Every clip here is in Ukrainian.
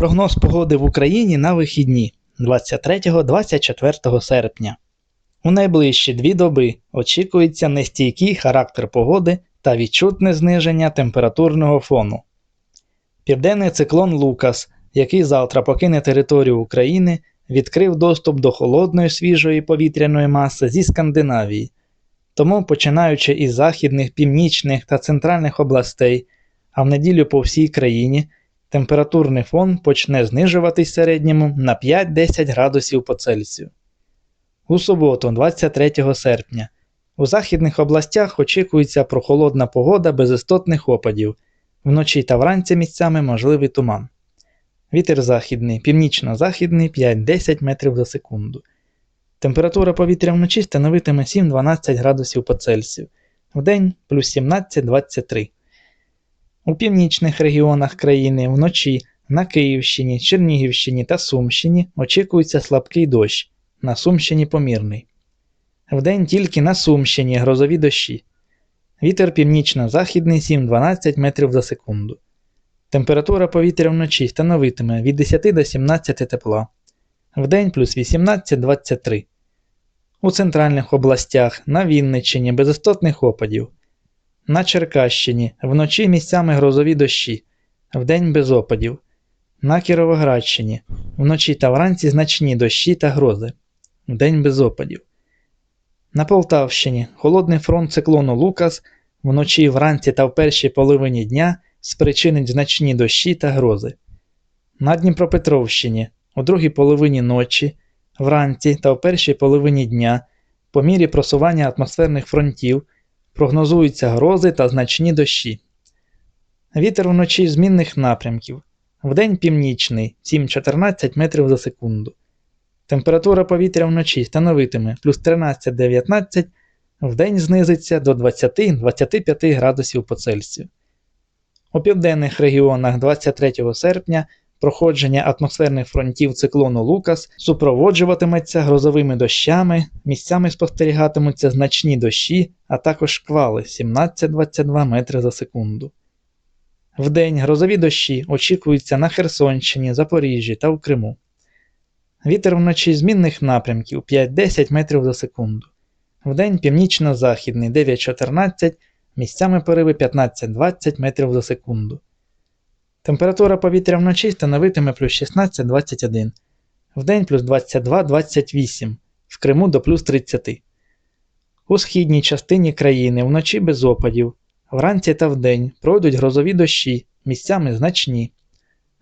Прогноз погоди в Україні на вихідні 23-24 серпня. У найближчі дві доби очікується нестійкий характер погоди та відчутне зниження температурного фону. Південний циклон Лукас, який завтра покине територію України, відкрив доступ до холодної свіжої повітряної маси зі Скандинавії. Тому, починаючи із західних, північних та центральних областей, а в неділю по всій країні, температурний фон почне знижуватись в середньому на 5-10 градусів по Цельсію. У суботу, 23 серпня, у західних областях очікується прохолодна погода без істотних опадів. Вночі та вранці місцями можливий туман. Вітер західний, північно-західний 5-10 метрів за секунду. Температура повітря вночі становитиме 7-12 градусів по Цельсію, вдень плюс 17-23. У північних регіонах країни вночі на Київщині, Чернігівщині та Сумщині очікується слабкий дощ, на Сумщині помірний. Вдень тільки на Сумщині грозові дощі. Вітер північно-західний 7-12 метрів за секунду. Температура повітря вночі становитиме від 10 до 17 тепла. Вдень плюс 18-23. У центральних областях на Вінниччині без істотних опадів. На Черкащині вночі місцями грозові дощі, вдень без опадів. На Кіровоградщині вночі та вранці значні дощі та грози, вдень без опадів. На Полтавщині холодний фронт циклону Лукас вночі вранці та в першій половині дня спричинить значні дощі та грози. На Дніпропетровщині у другій половині ночі, вранці та в першій половині дня, по мірі просування атмосферних фронтів, прогнозуються грози та значні дощі. Вітер вночі змінних напрямків. Вдень північний 7-14 метрів за секунду. Температура повітря вночі становитиме плюс 13-19, вдень знизиться до 20-25 градусів по Цельсію. У південних регіонах 23 серпня проходження атмосферних фронтів циклону Лукас супроводжуватиметься грозовими дощами, місцями спостерігатимуться значні дощі, а також шквали 17-22 метри за секунду. Вдень грозові дощі очікуються на Херсонщині, Запоріжжі та в Криму. Вітер вночі змінних напрямків 5-10 метрів за секунду. Вдень північно-західний 9-14, місцями пориви 15-20 метрів за секунду. Температура повітря вночі становитиме плюс 16-21, вдень плюс 22-28, в Криму до плюс 30. У східній частині країни вночі без опадів, вранці та вдень пройдуть грозові дощі, місцями значні.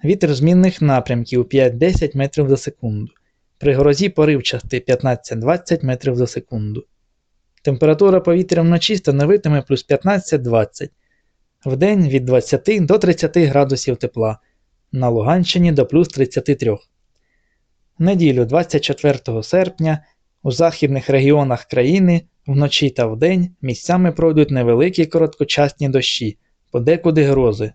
Вітер змінних напрямків 5-10 метрів за секунду. При грозі поривчастий 15-20 метрів за секунду. Температура повітря вночі становитиме плюс 15-20, вдень від 20 до 30 градусів тепла, на Луганщині до плюс 33. Неділю 24 серпня у західних регіонах країни вночі та вдень місцями пройдуть невеликі короткочасні дощі, подекуди грози.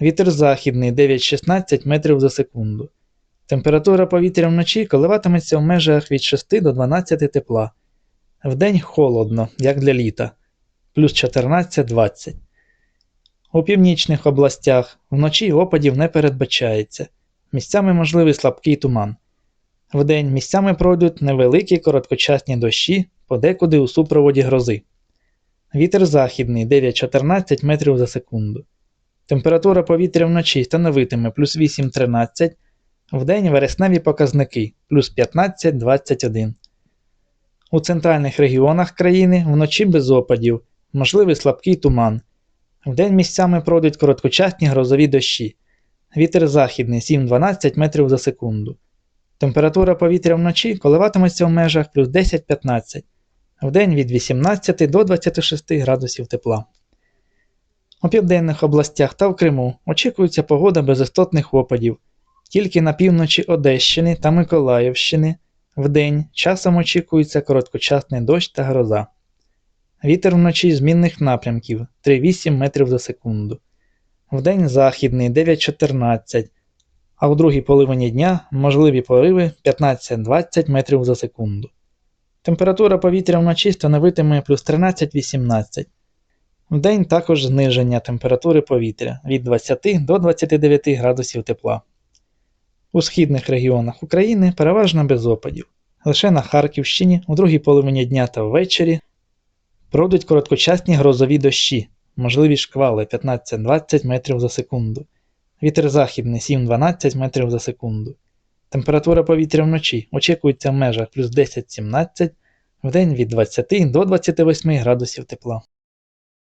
Вітер західний 9-16 метрів за секунду. Температура повітря вночі коливатиметься в межах від 6 до 12 тепла. Вдень холодно, як для літа, плюс 14-20. У північних областях вночі опадів не передбачається. Місцями можливий слабкий туман. Вдень місцями пройдуть невеликі короткочасні дощі, подекуди у супроводі грози. Вітер західний 9-14 метрів за секунду. Температура повітря вночі становитиме плюс 8-13, вдень вересневі показники плюс 15-21. У центральних регіонах країни вночі без опадів, можливий слабкий туман. Вдень місцями пройдуть короткочасні грозові дощі. Вітер західний 7-12 метрів за секунду. Температура повітря вночі коливатиметься в межах плюс 10-15, вдень від 18 до 26 градусів тепла. У південних областях та в Криму очікується погода без істотних опадів, тільки на півночі Одещини та Миколаївщини вдень часом очікується короткочасний дощ та гроза. Вітер вночі змінних напрямків 3-8 метрів за секунду. Вдень західний 9-14, а у другій половині дня можливі пориви 15-20 метрів за секунду. Температура повітря вночі становитиме плюс 13-18. Вдень також зниження температури повітря від 20 до 29 градусів тепла. У східних регіонах України переважно без опадів. Лише на Харківщині у другій половині дня та ввечері пройдуть короткочасні грозові дощі, можливі шквали 15-20 метрів за секунду. Вітер західний 7-12 метрів за секунду. Температура повітря вночі очікується в межах плюс 10-17, вдень від 20 до 28 градусів тепла.